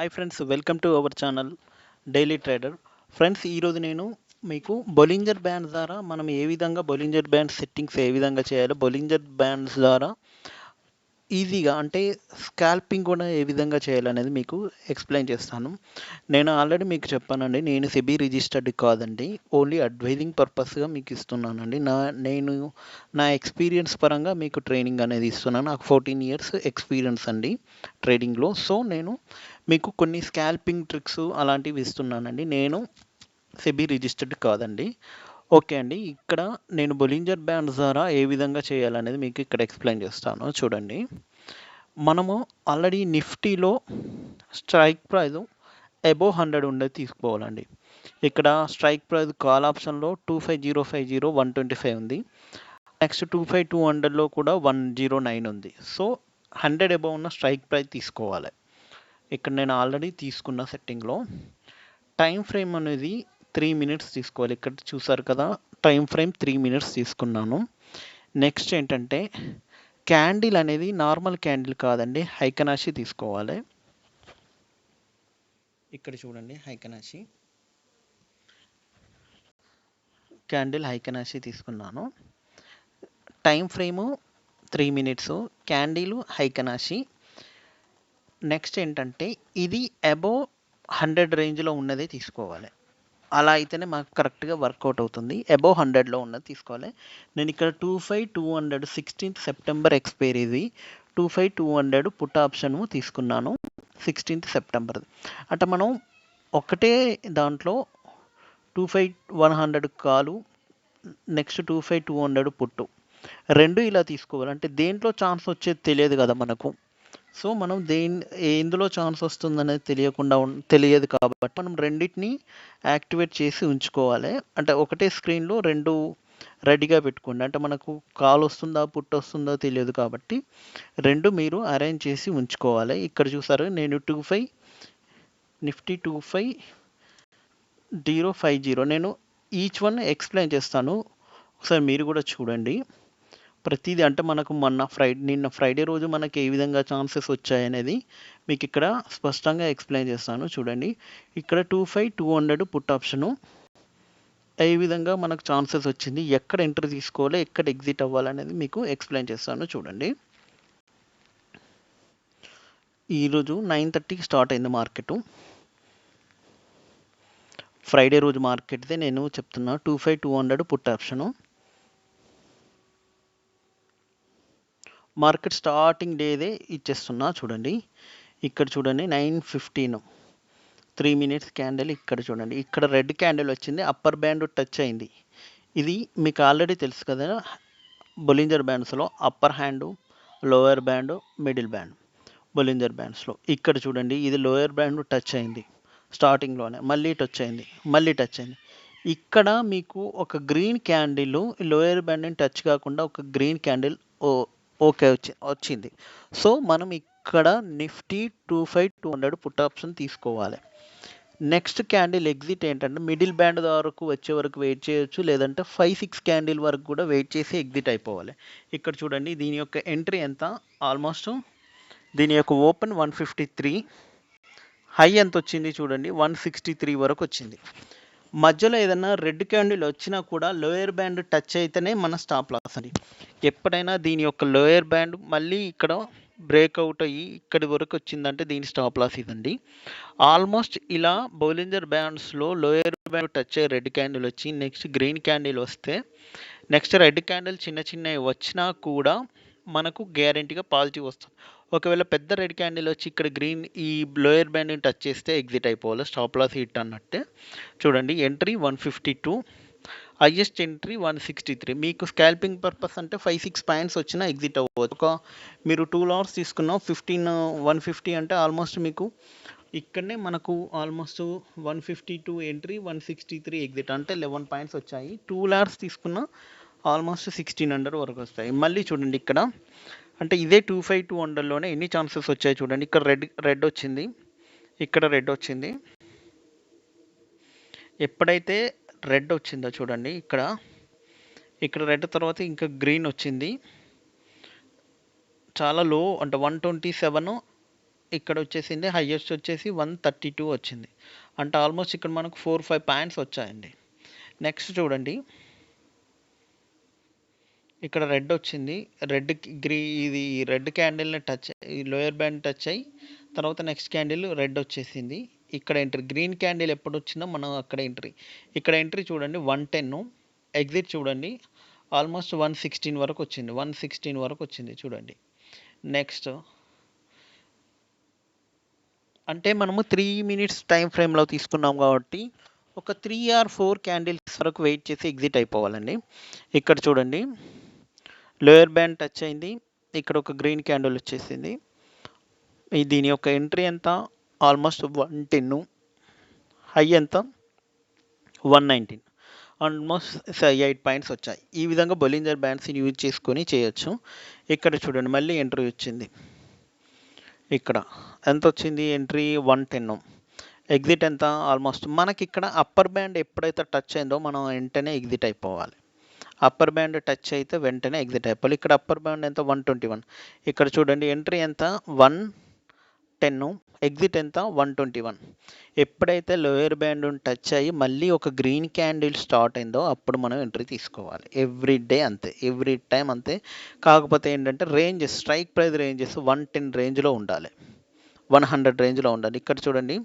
Hi friends welcome to our channel daily trader friends ఈరోజు నేను మీకు బొలింజర్ బ్యాండ్స్ ద్వారా మనం ఏ విధంగా బొలింజర్ బ్యాండ్ సెట్టింగ్స్ ఏ విధంగా చేయాలో బొలింజర్ బ్యాండ్స్ ద్వారా ఈజీగా అంటే స్కాల్పింగ్ కూడా ఏ విధంగా చేయాలనేది మీకు ఎక్స్ప్లెయిన్ చేస్తాను. నేను ఆల్రెడీ మీకు చెప్పానండి నేను సెబీ రిజిస్టర్డ్ కాదండి. ఓన్లీ అడ్వైజింగ్ పర్పస్గా మీకు ఇస్తున్నానండి. నా నేను నా ఎక్స్పీరియన్స్ పరంగా మీకు ట్రైనింగ్ అనేది ఇస్తున్నాను. నాకు ఫోర్టీన్ ఇయర్స్ ఎక్స్పీరియన్స్ అండి ట్రేడింగ్లో సో నేను మీకు కొన్ని స్కాల్పింగ్ ట్రిక్స్ అలాంటివి ఇస్తున్నానండి. నేను సెబీ రిజిస్టర్డ్ కాదండి. ఓకే అండి. ఇక్కడ నేను బొలింజర్ బ్యాండ్స్ ద్వారా ఏ విధంగా చేయాలనేది మీకు ఇక్కడ ఎక్స్ప్లెయిన్ చేస్తాను. చూడండి. మనము ఆల్రెడీ నిఫ్టీలో స్ట్రైక్ ప్రైజ్ అబోవ్ హండ్రెడ్ ఉండేది తీసుకోవాలండి. ఇక్కడ స్ట్రైక్ ప్రైజ్ కాల్ ఆప్షన్లో two five zero five zero one twenty five ఉంది. నెక్స్ట్ టూ ఫైవ్ టూ హండ్రెడ్లో కూడా వన్ జీరో నైన్ ఉంది. సో హండ్రెడ్ అబోవ్ ఉన్న స్ట్రైక్ ప్రైజ్ తీసుకోవాలి. ఇక్కడ నేను ఆల్రెడీ తీసుకున్న సెట్టింగ్లో టైం ఫ్రేమ్ అనేది త్రీ మినిట్స్ తీసుకోవాలి. ఇక్కడ చూసారు కదా టైం ఫ్రేమ్ త్రీ మినిట్స్ తీసుకున్నాను. నెక్స్ట్ ఏంటంటే క్యాండిల్ అనేది నార్మల్ క్యాండిల్ కాదండి హైకనాషి తీసుకోవాలి. ఇక్కడ చూడండి heikin ashi candle heikin ashi తీసుకున్నాను. Time frame three minutes candle heikin ashi next ఏంటంటే ఇది అబోవ్ హండ్రెడ్ రేంజ్లో ఉన్నదే తీసుకోవాలి. అలా అయితేనే మాకు కరెక్ట్గా వర్కౌట్ అవుతుంది. అబోవ్ హండ్రెడ్లో ఉన్నది తీసుకోవాలి. నేను ఇక్కడ two five two hundred sixteenth September ఎక్స్పైరీది two five two hundred put option తీసుకున్నాను సిక్స్టీన్త్ సెప్టెంబర్ అట్లా మనం ఒకటే దాంట్లో two five one hundred call next two five two hundred put. రెండు ఇలా తీసుకోవాలి. అంటే దేంట్లో ఛాన్స్ వచ్చేది తెలియదు కదా మనకు. సో మనం దేని ఎందులో ఛాన్స్ వస్తుందనేది తెలియకుండా తెలియదు కాబట్టి మనం రెండింటిని యాక్టివేట్ చేసి ఉంచుకోవాలి. అంటే ఒకటే స్క్రీన్లో రెండు రెడీగా పెట్టుకోండి. అంటే మనకు కాల్ వస్తుందా పుట్ వస్తుందా తెలియదు కాబట్టి రెండు మీరు అరేంజ్ చేసి ఉంచుకోవాలి. ఇక్కడ చూసారు నేను two five Nifty two five zero five zero నేను ఈచ్ వన్ ఎక్స్ప్లెయిన్ చేస్తాను. ఒకసారి మీరు కూడా చూడండి. ప్రతిదీ అంటే మనకు మొన్న ఫ్రైడే నిన్న ఫ్రైడే రోజు మనకి ఏ విధంగా ఛాన్సెస్ వచ్చాయనేది మీకు ఇక్కడ స్పష్టంగా ఎక్స్ప్లెయిన్ చేస్తాను చూడండి. ఇక్కడ two five two hundred put option. ఏ విధంగా మనకు ఛాన్సెస్ వచ్చింది ఎక్కడ ఎంటర్ తీసుకోవాలి ఎక్కడ ఎగ్జిట్ అవ్వాలనేది మీకు ఎక్స్ప్లెయిన్ చేస్తాను చూడండి. ఈరోజు నైన్ థర్టీకి స్టార్ట్ అయింది మార్కెట్. ఫ్రైడే రోజు మార్కెట్దే నేను చెప్తున్నా two five two hundred put option. Market starting డేదే ఇచ్చేస్తున్నా చూడండి. ఇక్కడ చూడండి nine fifteen. Three minutes candle ఇక్కడ చూడండి. ఇక్కడ రెడ్ క్యాండిల్ వచ్చింది అప్పర్ బ్యాండ్ టచ్ అయింది. ఇది మీకు ఆల్రెడీ తెలుసు కదా Bollinger బ్యాండ్స్లో upper band lower band middle band Bollinger బ్యాండ్స్లో. ఇక్కడ చూడండి ఇది లోయర్ బ్యాండ్ టచ్ అయింది స్టార్టింగ్లోనే. మళ్ళీ టచ్ అయింది మళ్ళీ టచ్ అయింది. ఇక్కడ మీకు ఒక గ్రీన్ క్యాండిల్ లోయర్ బ్యాండ్ని టచ్ కాకుండా ఒక గ్రీన్ క్యాండిల్ ఓకే వచ్చి వచ్చింది. సో మనం ఇక్కడ Nifty two five two hundred put option తీసుకోవాలి. నెక్స్ట్ క్యాండిల్ ఎగ్జిట్ ఏంటంటే మిడిల్ బ్యాండ్ వరకు వచ్చే వరకు వెయిట్ చేయొచ్చు లేదంటే ఫైవ్ సిక్స్ క్యాండిల్ వరకు కూడా వెయిట్ చేసి ఎగ్జిట్ అయిపోవాలి. ఇక్కడ చూడండి దీని యొక్క ఎంట్రీ ఎంత? ఆల్మోస్ట్ దీని యొక్క open one fifty three high ఎంత వచ్చింది చూడండి వన్ సిక్స్టీ త్రీ వరకు వచ్చింది. మధ్యలో ఏదైనా రెడ్ క్యాండిల్ వచ్చినా కూడా లోయర్ బ్యాండ్ టచ్ అయితేనే మన స్టాప్ లాస్ అండి ఎప్పుడైనా దీని యొక్క లోయర్ బ్యాండ్ మళ్ళీ ఇక్కడ బ్రేక్అవుట్ అయ్యి ఇక్కడి వరకు వచ్చిందంటే దీని స్టాప్ లాస్ ఇదండి. ఆల్మోస్ట్ ఇలా బౌలింజర్ బ్యాండ్స్లో లోయర్ బ్యాండ్ టచ్ అయ్యి రెడ్ క్యాండిల్ వచ్చి నెక్స్ట్ గ్రీన్ క్యాండిల్ వస్తే నెక్స్ట్ రెడ్ క్యాండిల్ చిన్న చిన్నవి వచ్చినా కూడా మనకు గ్యారంటీగా పాజిటివ్ వస్తుంది. ఒకవేళ పెద్ద రెడ్ క్యాండిల్ వచ్చి ఇక్కడ గ్రీన్ ఈ లోయర్ బ్యాండ్ని టచ్ చేస్తే ఎగ్జిట్ అయిపోవాలి. స్టాప్ లాస్ హిట్ అన్నట్టే. చూడండి entry one fifty two highest entry one sixty three. మీకు స్కాల్పింగ్ పర్పస్ అంటే ఫైవ్ సిక్స్ పాయింట్స్ వచ్చినా ఎగ్జిట్ అవ్వదు ఒక మీరు టూ అవర్స్ తీసుకున్న ఫిఫ్టీన్ వన్ ఫిఫ్టీ అంటే ఆల్మోస్ట్ మీకు ఇక్కడనే మనకు almost one fifty two entry one sixty three exit. అంటే లెవెన్ పాయింట్స్ వచ్చాయి. టూ లార్స్ తీసుకున్న ఆల్మోస్ట్ సిక్స్టీన్ హండ్రెడ్ వరకు వస్తాయి. మళ్ళీ చూడండి ఇక్కడ అంటే ఇదే టూ ఫైవ్ టూ అండర్లోనే ఎన్ని ఛాన్సెస్ వచ్చాయి చూడండి. ఇక్కడ రెడ్ రెడ్ వచ్చింది. ఇక్కడ రెడ్ వచ్చింది. ఎప్పుడైతే రెడ్ వచ్చిందో చూడండి ఇక్కడ. ఇక్కడ రెడ్ తర్వాత ఇంకా గ్రీన్ వచ్చింది. చాలా లో అంటే వన్ ట్వంటీ సెవెన్ ఇక్కడ వచ్చేసింది. హయ్యెస్ట్ వచ్చేసి వన్ థర్టీ టూ వచ్చింది. అంటే ఆల్మోస్ట్ ఇక్కడ మనకు ఫోర్ ఫైవ్ పాయింట్స్ వచ్చాయండి. నెక్స్ట్ చూడండి. ఇక్కడ రెడ్ వచ్చింది. రెడ్ గ్రీ ఇది రెడ్ క్యాండిల్ని టచ్ ఈ లోయర్ బ్యాండ్ టచ్ అయ్యి తర్వాత నెక్స్ట్ క్యాండిల్ రెడ్ వచ్చేసింది. ఇక్కడ ఎంట్రీ గ్రీన్ క్యాండిల్ ఎప్పుడు వచ్చిందో మనం అక్కడ ఎంట్రీ. ఇక్కడ ఎంట్రీ చూడండి వన్ టెన్. ఎగ్జిట్ చూడండి ఆల్మోస్ట్ వన్ సిక్స్టీన్ వరకు వచ్చింది. వన్ సిక్స్టీన్ వరకు వచ్చింది చూడండి. నెక్స్ట్. అంటే మనము త్రీ మినిట్స్ టైం ఫ్రేమ్లో తీసుకున్నాం కాబట్టి ఒక త్రీ ఆర్ ఫోర్ క్యాండిల్స్ వరకు వెయిట్ చేసి ఎగ్జిట్ అయిపోవాలండి. ఇక్కడ చూడండి. లోయర్ బ్యాండ్ టచ్ అయింది. ఇక్కడ ఒక గ్రీన్ క్యాండిల్ వచ్చేసింది. దీని యొక్క ఎంట్రీ ఎంత? Almost one ten. హై ఎంత? One nineteen. Almost eight points వచ్చాయి. ఈ విధంగా బొలింజర్ బ్యాండ్స్ని యూజ్ చేసుకొని చేయొచ్చు. ఇక్కడ చూడండి మళ్ళీ ఎంట్రీ వచ్చింది. ఇక్కడ ఎంత వచ్చింది? Entry one ten. ఎగ్జిట్ ఎంత? ఆల్మోస్ట్ మనకి ఇక్కడ అప్పర్ బ్యాండ్ ఎప్పుడైతే టచ్ అయిందో మనం వెంటనే ఎగ్జిట్ అయిపోవాలి. అప్పర్ బ్యాండ్ టచ్ అయితే వెంటనే ఎగ్జిట్ అయిపోవాలి. ఇక్కడ అప్పర్ బ్యాండ్ ఎంత? వన్ ట్వంటీ వన్ ఇక్కడ చూడండి ఎంట్రీ ఎంత? వన్ టెన్ ఎగ్జిట్ ఎంత? వన్ ట్వంటీ వన్ ఎప్పుడైతే లోయర్ బ్యాండ్ టచ్ అయ్యి మళ్ళీ ఒక గ్రీన్ క్యాండిల్ స్టార్ట్ అయిందో అప్పుడు మనం ఎంట్రీ తీసుకోవాలి. ఎవ్రీ డే అంతే. ఎవ్రీ టైం అంతే. కాకపోతే ఏంటంటే ranges strike price ranges one ten రేంజ్లో ఉండాలి. వన్ హండ్రెడ్ రేంజ్లో ఉండాలి. ఇక్కడ చూడండి.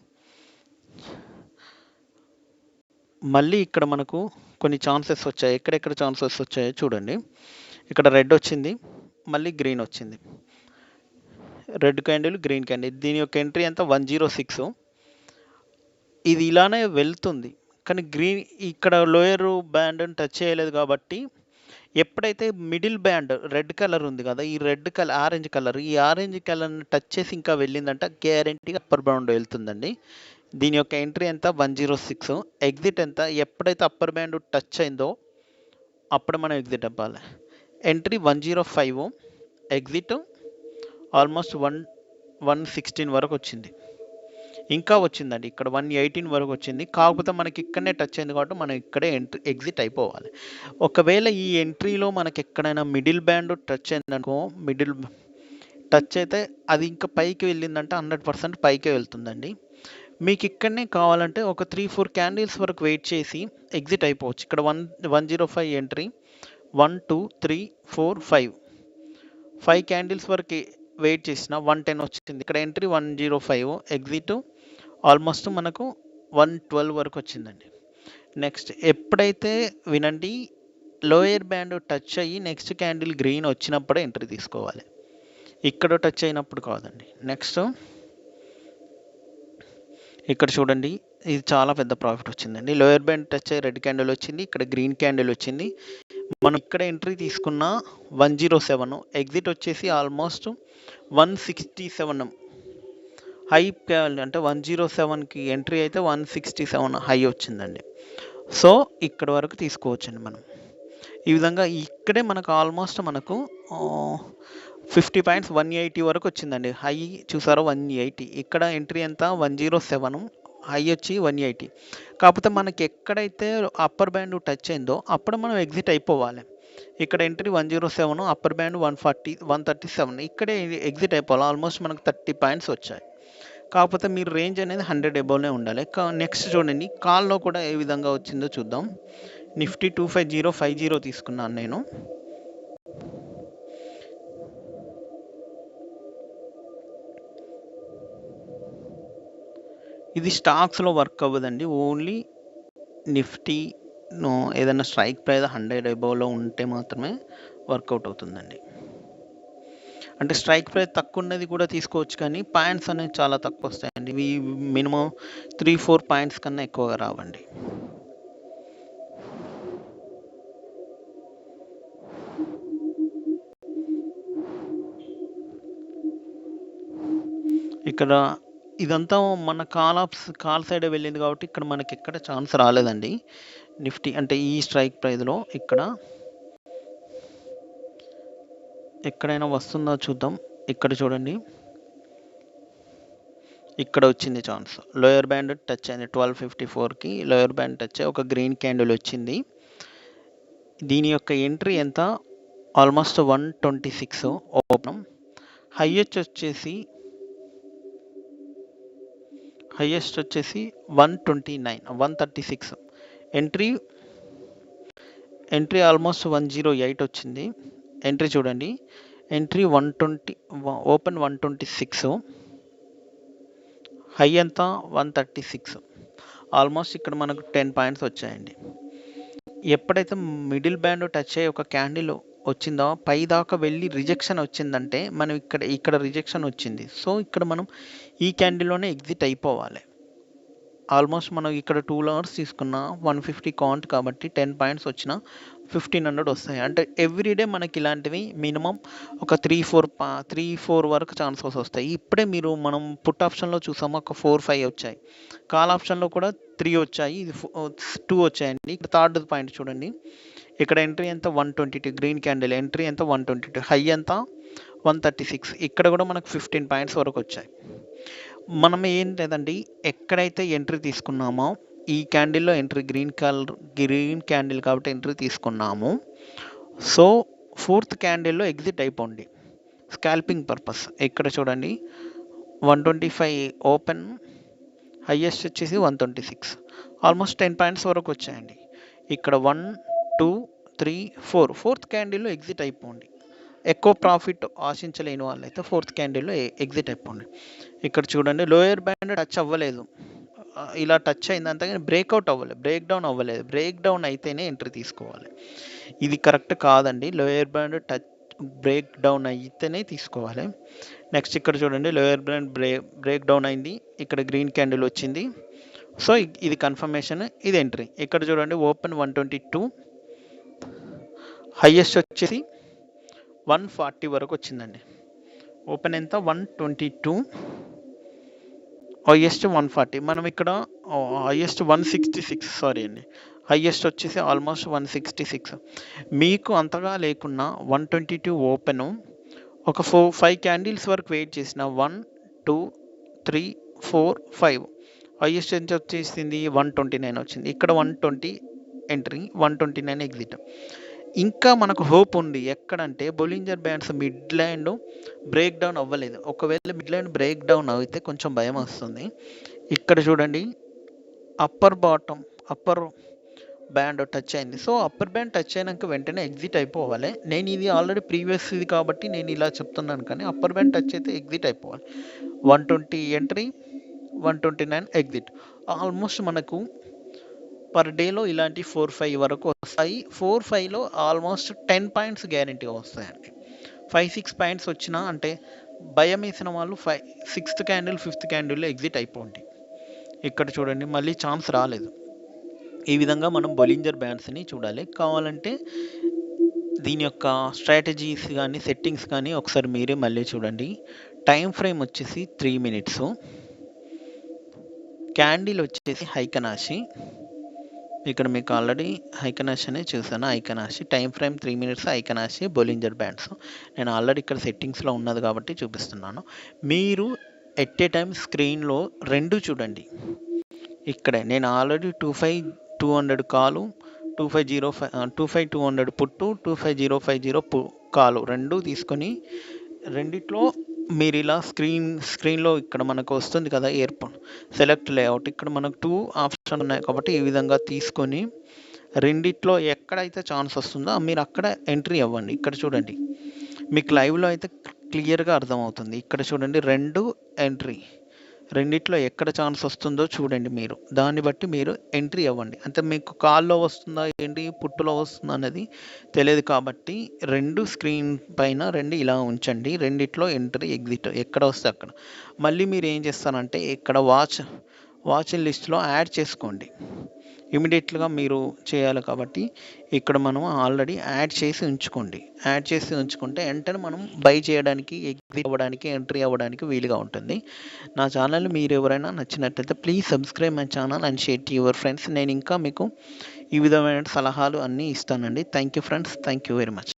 మళ్ళీ ఇక్కడ మనకు కొన్ని ఛాన్సెస్ వచ్చాయి. ఎక్కడెక్కడ ఛాన్సెస్ వచ్చాయో చూడండి. ఇక్కడ రెడ్ వచ్చింది మళ్ళీ గ్రీన్ వచ్చింది. Red candle green candle. దీని యొక్క ఎంట్రీ ఎంత? One zero six. ఇది ఇలానే వెళ్తుంది. కానీ గ్రీన్ ఇక్కడ లోయర్ బ్యాండ్ టచ్ చేయలేదు కాబట్టి ఎప్పుడైతే మిడిల్ బ్యాండ్ రెడ్ కలర్ ఉంది కదా ఈ రెడ్ కలర్ ఆరెంజ్ కలర్ ఈ ఆరెంజ్ కలర్ని టచ్ చేసి ఇంకా వెళ్ళిందంట గ్యారంటీగా అప్పర్ బౌండ్ వెళ్తుందండి. దీని యొక్క ఎంట్రీ ఎంత? One zero six. ఎగ్జిట్ ఎంత? ఎప్పుడైతే అప్పర్ బ్యాండ్ టచ్ అయిందో అప్పుడు మనం ఎగ్జిట్ అవ్వాలి. Entry one zero five exit almost one one sixteen వరకు వచ్చింది. ఇంకా వచ్చిందండి. ఇక్కడ వన్ ఎయిటీన్ వరకు వచ్చింది. కాకపోతే మనకి ఇక్కడనే టచ్ అయింది కాబట్టి మనం ఇక్కడే ఎంట్రీ ఎగ్జిట్ అయిపోవాలి. ఒకవేళ ఈ ఎంట్రీలో మనకి ఎక్కడైనా మిడిల్ బ్యాండ్ టచ్ అయిందనుకో మిడిల్ టచ్ అయితే అది ఇంకా పైకి వెళ్ళిందంటే హండ్రెడ్ పర్సెంట్ పైకే వెళ్తుందండి. మీకు ఇక్కడనే కావాలంటే ఒక త్రీ ఫోర్ క్యాండిల్స్ వరకు వెయిట్ చేసి ఎగ్జిట్ అయిపోవచ్చు. ఇక్కడ one one zero five entry. One two three four five. Five candles వరకు వెయిట్ చేసిన వన్ టెన్ వచ్చింది. ఇక్కడ entry one zero five exit almost మనకు వన్ ట్వెల్వ్ వరకు వచ్చిందండి. నెక్స్ట్ ఎప్పుడైతే వినండి లోయర్ బ్యాండ్ టచ్ అయ్యి నెక్స్ట్ క్యాండిల్ గ్రీన్ వచ్చినప్పుడే ఎంట్రీ తీసుకోవాలి. ఇక్కడ టచ్ అయినప్పుడు కాదండి. నెక్స్ట్ ఇక్కడ చూడండి ఇది చాలా పెద్ద ప్రాఫిట్ వచ్చిందండి. లోయర్ బ్యాండ్ టచ్ అయ్యి రెడ్ క్యాండిల్ వచ్చింది ఇక్కడ గ్రీన్ క్యాండిల్ వచ్చింది. మనం ఇక్కడ ఎంట్రీ తీసుకున్న వన్ జీరో సెవెన్ ఎగ్జిట్ వచ్చేసి almost one sixty seven high అంటే వన్ జీరో సెవెన్కి ఎంట్రీ అయితే వన్ సిక్స్టీ సెవెన్ హై వచ్చిందండి. సో ఇక్కడ వరకు తీసుకోవచ్చండి మనం. ఈ విధంగా ఇక్కడే మనకు ఆల్మోస్ట్ మనకు ఫిఫ్టీ పాయింట్స్ వన్ ఎయిటీ వరకు వచ్చిందండి. హై చూసారో వన్ ఎయిటీ. ఇక్కడ ఎంట్రీ ఎంత? One zero seven. హై వచ్చి వన్ ఎయిటీ. కాకపోతే మనకి ఎక్కడైతే అప్పర్ బ్యాండ్ టచ్ అయిందో అప్పుడు మనం ఎగ్జిట్ అయిపోవాలి. ఇక్కడ entry one zero seven upper band one forty one thirty seven. ఇక్కడే ఎగ్జిట్ అయిపోవాలి. ఆల్మోస్ట్ మనకు థర్టీ పాయింట్స్ వచ్చాయి. కాకపోతే మీరు రేంజ్ అనేది హండ్రెడ్ ఎబోవ్నే ఉండాలి. నెక్స్ట్ చూడండి. కాల్లో కూడా ఏ విధంగా వచ్చిందో చూద్దాం. Nifty two five zero five zero తీసుకున్నాను నేను. ఇది స్టాక్స్లో వర్క్ అవ్వదండి. ఓన్లీ నిఫ్టీ ఏదైనా స్ట్రైక్ ప్రైస్ హండ్రెడ్ ఎబోవ్లో ఉంటే మాత్రమే వర్కౌట్ అవుతుందండి. అంటే స్ట్రైక్ ప్రైస్ తక్కువ ఉన్నది కూడా తీసుకోవచ్చు కానీ పాయింట్స్ అనేవి చాలా తక్కువ వస్తాయండి. ఇవి మినిమం త్రీ ఫోర్ పాయింట్స్ కన్నా ఎక్కువగా రావండి. ఇక్కడ ఇదంతా మన కాల్ ఆప్స్ కాల్ సైడే వెళ్ళింది కాబట్టి ఇక్కడ మనకి ఎక్కడ ఛాన్స్ రాలేదండి. నిఫ్టీ అంటే ఈ స్ట్రైక్ ప్రైజ్లో ఇక్కడ ఎక్కడైనా వస్తుందో చూద్దాం. ఇక్కడ చూడండి. ఇక్కడ వచ్చింది ఛాన్స్. లోయర్ బ్యాండ్ టచ్ అయింది ట్వెల్వ్ ఫిఫ్టీ ఫోర్కి లోయర్ బ్యాండ్ టచ్ ఒక గ్రీన్ క్యాండిల్ వచ్చింది. దీని యొక్క ఎంట్రీ ఎంత? Almost one twenty six open. Highest వచ్చేసి హయ్యెస్ట్ వచ్చేసి one twenty nine one thirty six entry entry almost one zero eight వచ్చింది. ఎంట్రీ చూడండి. Entry one twenty open one twenty six high ఎంత? One thirty six almost ఇక్కడ మనకు ten points వచ్చాయండి. ఎప్పుడైతే middle band touch అయ్యి ఒక క్యాండిల్ వచ్చిందో? పై దాకా వెళ్ళి రిజెక్షన్ వచ్చిందంటే మనం ఇక్కడ ఇక్కడ రిజెక్షన్ వచ్చింది. సో ఇక్కడ మనం ఈ క్యాండిల్లోనే ఎగ్జిట్ అయిపోవాలి. ఆల్మోస్ట్ మనం ఇక్కడ టూ అవర్స్ తీసుకున్న వన్ ఫిఫ్టీ కాంట్ కాబట్టి టెన్ పాయింట్స్ వచ్చిన ఫిఫ్టీన్ హండ్రెడ్ వస్తాయి. అంటే ఎవ్రీడే మనకి ఇలాంటివి మినిమం ఒక త్రీ ఫోర్ పా త్రీ ఫోర్ వరకు ఛాన్సెస్ వస్తాయి. ఇప్పుడే మీరు మనం పుట్ ఆప్షన్లో చూసాము ఒక ఫోర్ ఫైవ్ వచ్చాయి. కాల్ ఆప్షన్లో కూడా త్రీ వచ్చాయి ఇది టూ వచ్చాయండి. ఇక్కడ థర్డ్ పాయింట్ చూడండి. ఇక్కడ ఎంట్రీ ఎంత? One twenty two green candle entry ఎంత? వన్ ట్వంటీ టూ హై ఎంత? వన్ థర్టీ సిక్స్ ఇక్కడ కూడా మనకు ఫిఫ్టీన్ పాయింట్స్ వరకు వచ్చాయి. మనం ఏం లేదండి ఎక్కడైతే ఎంట్రీ తీసుకున్నామో ఈ క్యాండిల్లో entry green colour green candle కాబట్టి ఎంట్రీ తీసుకున్నాము. సో ఫోర్త్ క్యాండిల్లో ఎగ్జిట్ అయిపోండి. స్కాల్పింగ్ పర్పస్ ఇక్కడ చూడండి. One twenty five open highest వచ్చేసి one twenty six almost ten points వరకు వచ్చాయండి. ఇక్కడ one two three four. Fourth క్యాండిల్లో exit అయిపోండి. ఎక్కువ ప్రాఫిట్ ఆశించలేని వాళ్ళు అయితే ఫోర్త్ క్యాండిల్లో ఎగ్జిట్ అయిపోండి. ఇక్కడ చూడండి లోయర్ బ్యాండ్ టచ్ అవ్వలేదు. ఇలా టచ్ అయింది కానీ బ్రేక్అవుట్ అవ్వలేదు. బ్రేక్ డౌన్ అవ్వలేదు. బ్రేక్ డౌన్ అయితేనే ఎంట్రీ తీసుకోవాలి. ఇది కరెక్ట్ కాదండి. Lower band touch break down అయితేనే తీసుకోవాలి. నెక్స్ట్ ఇక్కడ చూడండి లోయర్ బ్యాండ్ బ్రే బ్రేక్ డౌన్ అయింది. ఇక్కడ గ్రీన్ క్యాండిల్ వచ్చింది. సో ఇది కన్ఫర్మేషన్ ఇది ఎంట్రీ. ఇక్కడ చూడండి open one twenty two. Highest వచ్చేసి వన్ ఫార్టీ వరకు వచ్చిందండి. ఓపెన్ ఎంత? One twenty two highest one forty మనం ఇక్కడ highest one sixty six sorry అండి. హైయెస్ట్ వచ్చేసి ఆల్మోస్ట్ వన్ సిక్స్టీ సిక్స్ మీకు అంతగా లేకున్నా వన్ ట్వంటీ టూ ఓపెను ఒక ఫోర్ ఫైవ్ క్యాండిల్స్ వరకు వెయిట్ చేసిన one two three four five highest ఎంత వచ్చేసింది? వన్ ట్వంటీ నైన్ వచ్చింది. ఇక్కడ one twenty entry one twenty nine exit ఇంకా మనకు హోప్ ఉంది. ఎక్కడంటే Bollinger bands mid band break down అవ్వలేదు. ఒకవేళ మిడ్ ల్యాండ్ బ్రేక్ డౌన్ అయితే కొంచెం భయం వస్తుంది. ఇక్కడ చూడండి upper bottom upper band touch అయింది. సో అప్పర్ బ్యాండ్ టచ్ అయినాక వెంటనే ఎగ్జిట్ అయిపోవాలి. నేను ఇది ఆల్రెడీ ప్రీవియస్ ఇది కాబట్టి నేను ఇలా చెప్తున్నాను కానీ అప్పర్ బ్యాండ్ టచ్ అయితే ఎగ్జిట్ అయిపోవాలి. One twenty entry one twenty nine exit almost మనకు పర్ డేలో ఇలాంటి ఫోర్ ఫైవ్ వరకు వస్తాయి. ఫోర్ ఫైవ్లో ఆల్మోస్ట్ టెన్ పాయింట్స్ గ్యారంటీ వస్తాయండి. ఫైవ్ సిక్స్ పాయింట్స్ వచ్చినా అంటే భయం వేసిన వాళ్ళు ఫైవ్ సిక్స్త్ క్యాండిల్ ఫిఫ్త్ క్యాండిల్లో ఎగ్జిట్ అయిపోండి. ఇక్కడ చూడండి మళ్ళీ ఛాన్స్ రాలేదు. ఈ విధంగా మనం బొలింజర్ బ్యాండ్స్ని చూడాలి. కావాలంటే దీని యొక్క స్ట్రాటజీస్ కానీ సెట్టింగ్స్ కానీ ఒకసారి మీరే మళ్ళీ చూడండి. టైం ఫ్రేమ్ వచ్చేసి త్రీ మినిట్స్ క్యాండిల్ వచ్చేసి హైకనాషి ఇక్కడ మీకు ఆల్రెడీ ఐకనాష్ అనే చూసాను ఐకనాష్ time frame three minutes ఐకనాష్ Bollinger bands నేను ఆల్రెడీ ఇక్కడ సెట్టింగ్స్లో ఉన్నది కాబట్టి చూపిస్తున్నాను. మీరు ఎట్ ఏ టైం స్క్రీన్లో రెండు చూడండి. ఇక్కడే నేను already two five two hundred call two five zero five two five two hundred put two five zero five zero పు కాలు రెండు తీసుకొని రెండిట్లో మీరు ఇలా స్క్రీన్ స్క్రీన్లో ఇక్కడ మనకు వస్తుంది కదా ఇయర్ఫోన్ సెలెక్ట్ లేఅవుట్. ఇక్కడ మనకు టూ ఆప్షన్ ఉన్నాయి కాబట్టి ఈ విధంగా తీసుకొని రెండిట్లో ఎక్కడైతే ఛాన్స్ వస్తుందో మీరు అక్కడ ఎంట్రీ అవ్వండి. ఇక్కడ చూడండి. మీకు లైవ్లో అయితే క్లియర్గా అర్థమవుతుంది. ఇక్కడ చూడండి రెండు ఎంట్రీ. రెండిట్లో ఎక్కడ ఛాన్స్ వస్తుందో చూడండి మీరు. దాన్ని బట్టి మీరు ఎంట్రీ అవ్వండి. అంటే మీకు కాల్లో వస్తుందా ఏంటి? పుట్టులో వస్తుందా అనేది తెలియదు కాబట్టి రెండు స్క్రీన్ పైన రెండు ఇలా ఉంచండి. రెండిట్లో ఎంట్రీ ఎగ్జిట్ ఎక్కడ వస్తే అక్కడ. మళ్ళీ మీరు ఏం చేస్తారంటే ఇక్కడ వాచ్ వాచ్ లిస్ట్లో యాడ్ చేసుకోండి. ఇమీడియట్గా మీరు చేయాలి కాబట్టి ఇక్కడ మనం ఆల్రెడీ యాడ్ చేసి ఉంచుకోండి. యాడ్ చేసి ఉంచుకుంటే వెంటనే మనం బై చేయడానికి ఎగ్జిట్ అవ్వడానికి ఎంట్రీ అవ్వడానికి వీలుగా ఉంటుంది. నా ఛానల్ మీరు ఎవరైనా నచ్చినట్లయితే please subscribe my channel and share to your friends. నేను ఇంకా మీకు ఈ విధమైన సలహాలు అన్నీ ఇస్తానండి. Thank you friends. Thank you very much.